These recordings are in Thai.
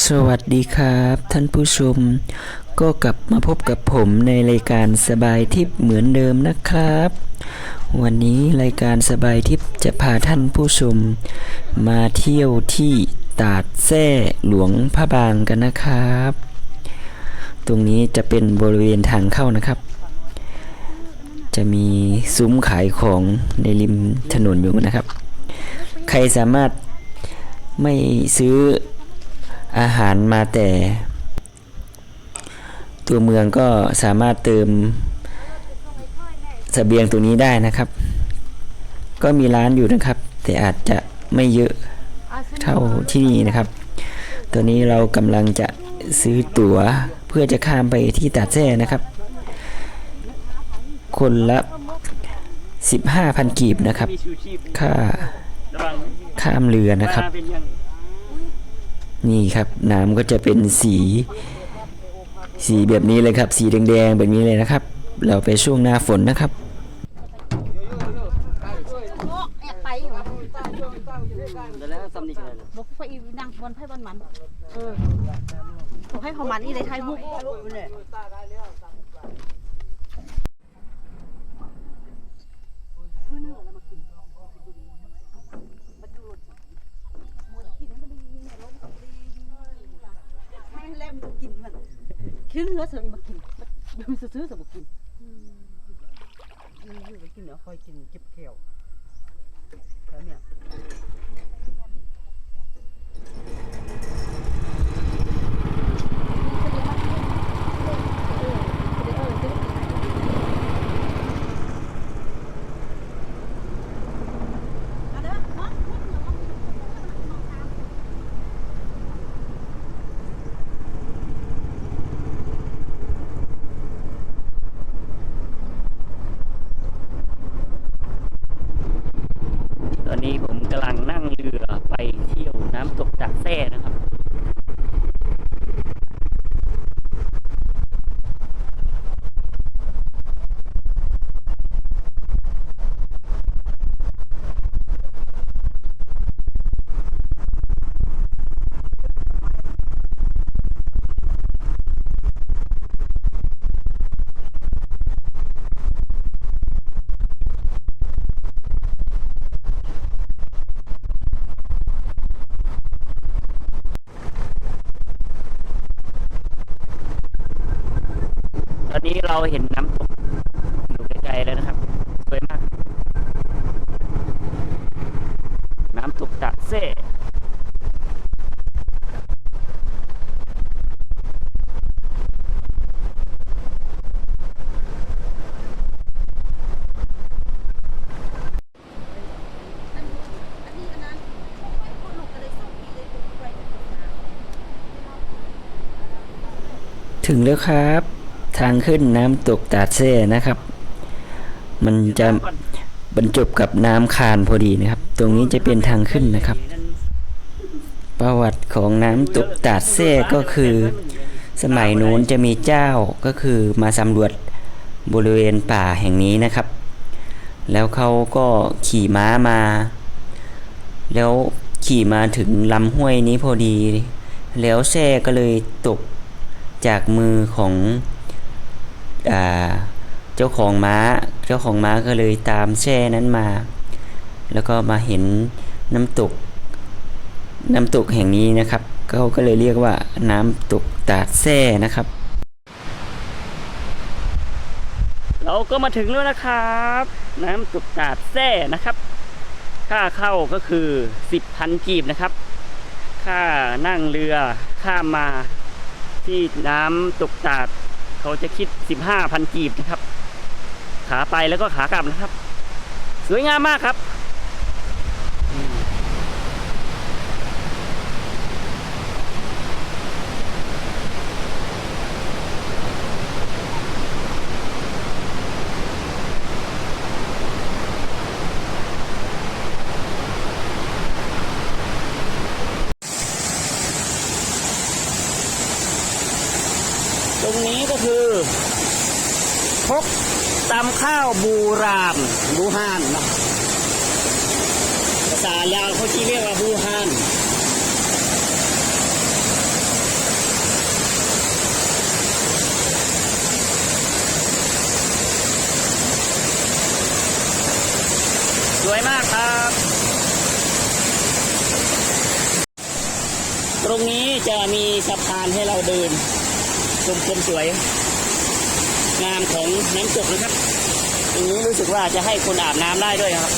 สวัสดีครับท่านผู้ชม ก็กลับมาพบกับผมในรายการสบายทิพย์เหมือนเดิมนะครับ วันนี้รายการสบายทิพย์จะพาท่านผู้ชม มาเที่ยวที่ตาดแซ่หลวงพระบางกันนะครับ ตรงนี้จะเป็นบริเวณทางเข้านะครับ จะมีซุ้มขายของในริมถนนอยู่นะครับ ใครสามารถไม่ซื้อ อาหารมาแต่ ตัวเมืองก็สามารถเติมเสบียงตรงนี้ได้นะครับ ก็มีร้านอยู่นะครับ แต่อาจจะไม่เยอะเท่าที่นี่นะครับ ตัวนี้เรากำลังจะซื้อตั๋วเพื่อจะข้ามไปที่ตาดแซ่นะครับ คนละ 15,000 กีบนะครับ ค่าข้ามเรือนะครับ นี่ครับน้ำก็จะเป็นสี สีแบบนี้เลยครับ สีแดงๆแบบนี้เลยนะครับ เราไปช่วงหน้าฝนนะครับบไปอยู่แล้วซ้ำนี่กันเลยบอกไปอีนั่งบนไพ่บนมันเออบอกให้เขามันอีเลยไทยมุกให้แลมกินมัน คิดเนื้อเสือมากินมันซื้อเสือมากินมันอยู่ไปกินเนาะคอยกินเก็บเขียวแล้วเนี่ย ตอนนี้เราเห็นน้ำตกอยู่ไกลๆแล้วนะครับ สวยมาก น้ำตกจากแซ่ถึงแล้วครับ ทางขึ้นน้ำตกตาดแซ่นะครับ มันจะบรรจบกับน้ำคานพอดีนะครับ ตรงนี้จะเป็นทางขึ้นนะครับ ประวัติของน้ำตกตาดแซ่ก็คือ สมัยนู้นจะมีเจ้าก็คือมาสำรวจบริเวณป่าแห่งนี้นะครับ แล้วเขาก็ขี่ม้ามา แล้วขี่มาถึงลำห้วยนี้พอดี แล้วแซ่ก็เลยตกจากมือของ เจ้าของม้า เจ้าของม้าก็เลยตามแช่นั้นมา แล้วก็มาเห็นน้ำตก น้ำตกแห่งนี้นะครับเขาก็เลยเรียกว่าน้ำตกตาดแซ่นะครับ เราก็มาถึงแล้วนะครับ น้ำตกตาดแซ่นะครับ ค่าเข้าก็คือสิบพันกีบนะครับ ค่านั่งเรือข้ามมาที่น้ำตกตาด เขาจะคิด 15,000 กีบนะครับ ขาไปแล้วก็ขากลับนะครับ สวยงามมากครับ รงนี้ก็คือพกตำข้าวบูรามบูฮานนะภาษาลาวเขาที่เรียกว่าบูฮานสวยมากครับ ตรงนี้จะมีสะพานให้เราเดิน ชมความสวย งามของน้ำตกนะครับตรงนี้รู้สึกว่าจะให้คนอาบน้ำได้ด้วยครับ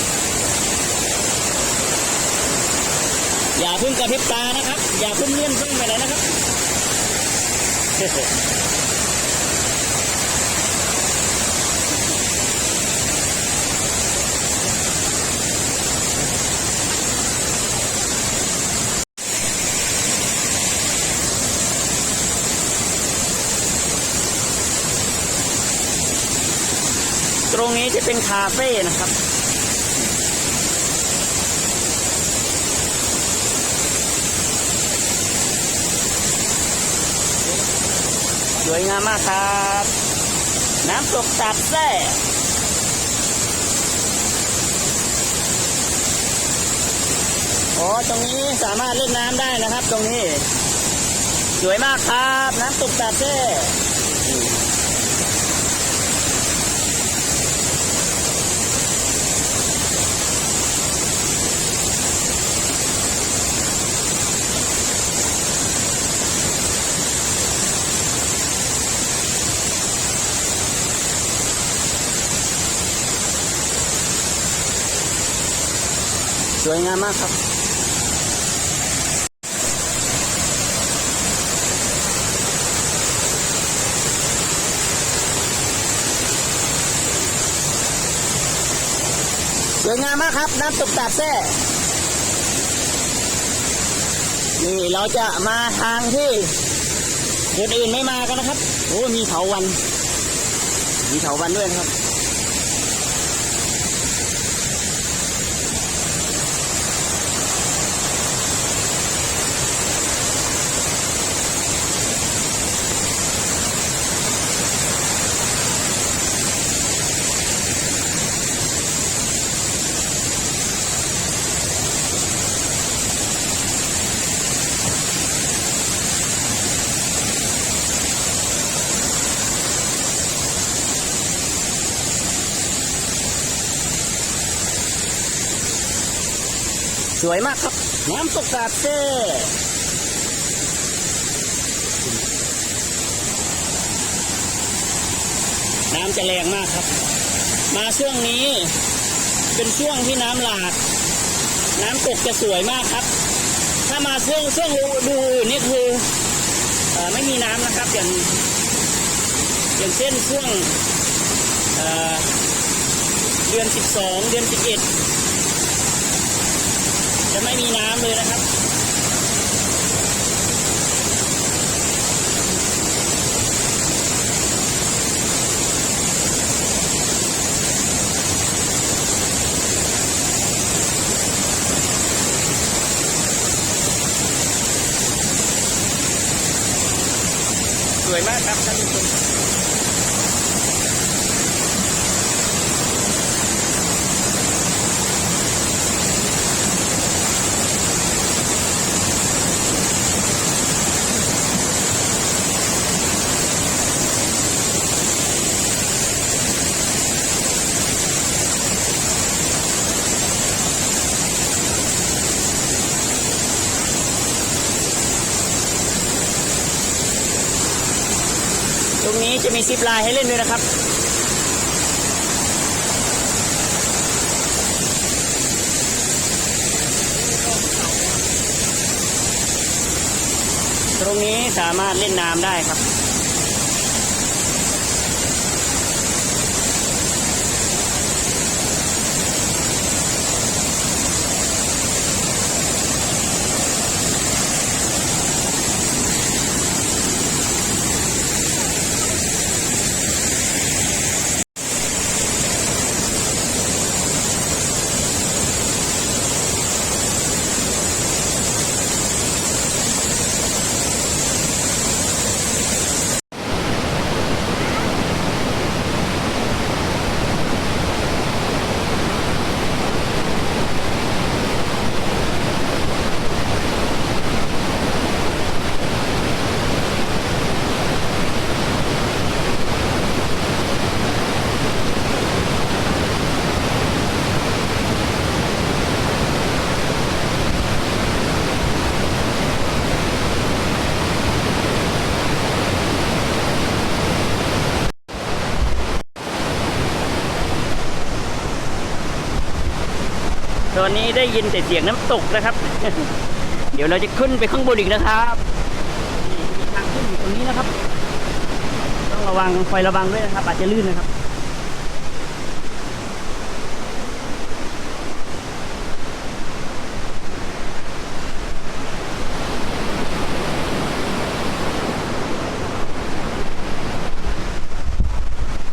อย่าเพิ่งกระพริบตานะครับ อย่าเพิ่งเลื่อนเพิ่งไปไหนนะครับ ตรงนี้จะเป็นคาเฟ่นะครับ สวยงามมากครับ น้ำตกตัดแซ่โอ้ตรงนี้สามารถเล่นน้ำได้นะครับ ตรงนี้ สวยมากครับ น้ำตกตัดแซ่ สวยงามมากครับ สวยงามมากครับ น้ำตกตาแซ่นี่เราจะมาทางที่คนอื่นไม่มากันนะครับ โอ้มีเถาวัน มีเถาวันด้วยนะครับ สวยมากครับ น้ำตกตาดเซ่น้ำจะแรงมากครับ มาช่วงนี้ เป็นช่วงที่น้ำหลากน้ำตกจะสวยมากครับ ถ้ามาช่วงช่วงดูนี่คืออไม่มีน้ำนะครับ อย่างอย่างเช่นช่วงเอ่อเดือน 12 เดือน 11 จะไม่มีน้ำเลยนะครับ สวยมากครับท่านผู้ชม รงนี้จะมีซิปลายให้เล่นด้วยนะครับ ตรงนี้สามารถเล่นน้ำได้ครับ ตอนนี้ได้ยินแต่เสียงน้ำตกนะครับ เดี๋ยวเราจะขึ้นไปข้างบนอีกนะครับมีทางขึ้นอยู่ตรงนี้นะครับ ต้องระวังคอยระวังด้วยนะครับอาจจะลื่นนะครับ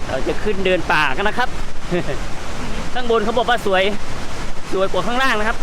เราจะขึ้นเดินป่ากันนะครับ ข้างบนเขาบอกว่าสวย สวยกว่าข้างล่างนะครับ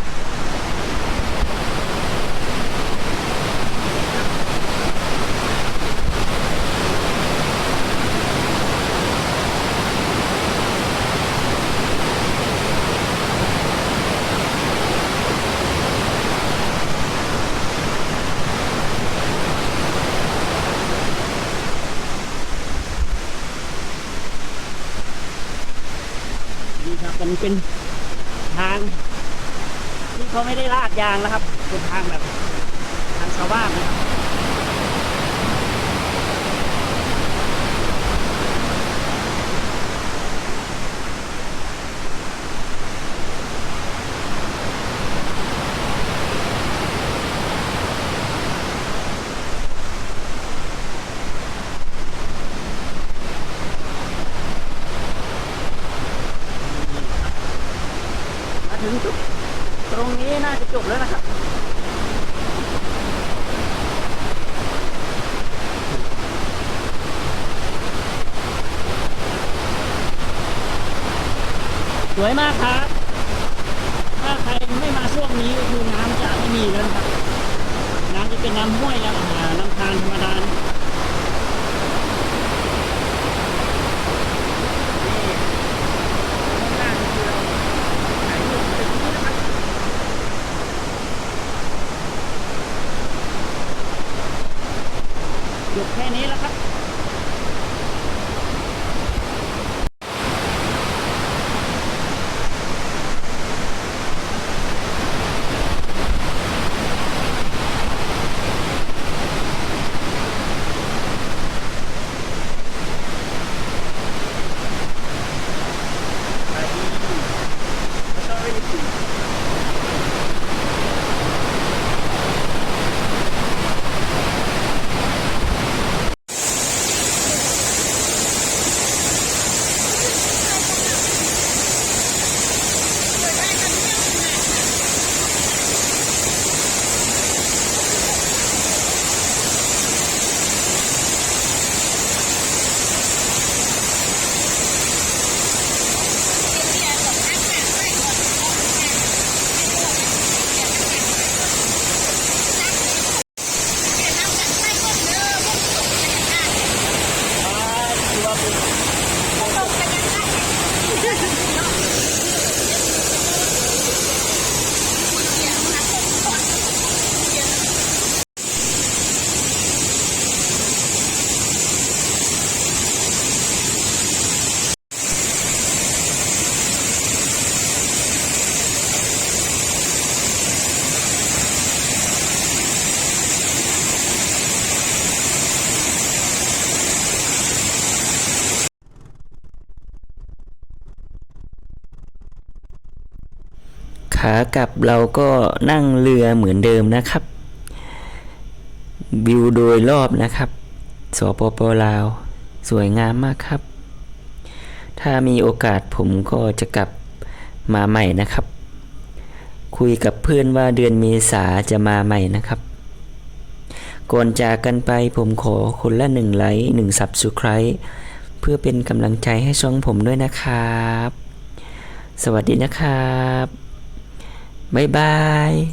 นี่ครับมันเป็น ทางที่เขาไม่ได้ลาดยางนะครับเป็นทางแบบทางชาวบ้านนะครับมาถึงจุดตรง น่าจะจบแล้วนะครับสวยมากครับ ถ้าใครไม่มาช่วงนี้ก็คือน้ำจะไม่มีแล้วนะครับ น้ำจะเป็นน้ำห้วยแล้วอ่าน้ำทานธรรมดา ขากลับเราก็นั่งเรือเหมือนเดิมนะครับ วิวโดยรอบนะครับสปปลาว สวยงามมากครับ ถ้ามีโอกาสผมก็จะกลับมาใหม่นะครับ คุยกับเพื่อนว่าเดือนเมษาจะมาใหม่นะครับก่อนจากกันไปผมขอคนละหนึ่งไลค์หนึ่งสับสไครเพื่อเป็นกำลังใจให้ช่องผมด้วยนะครับ สวัสดีนะครับ Bye-bye.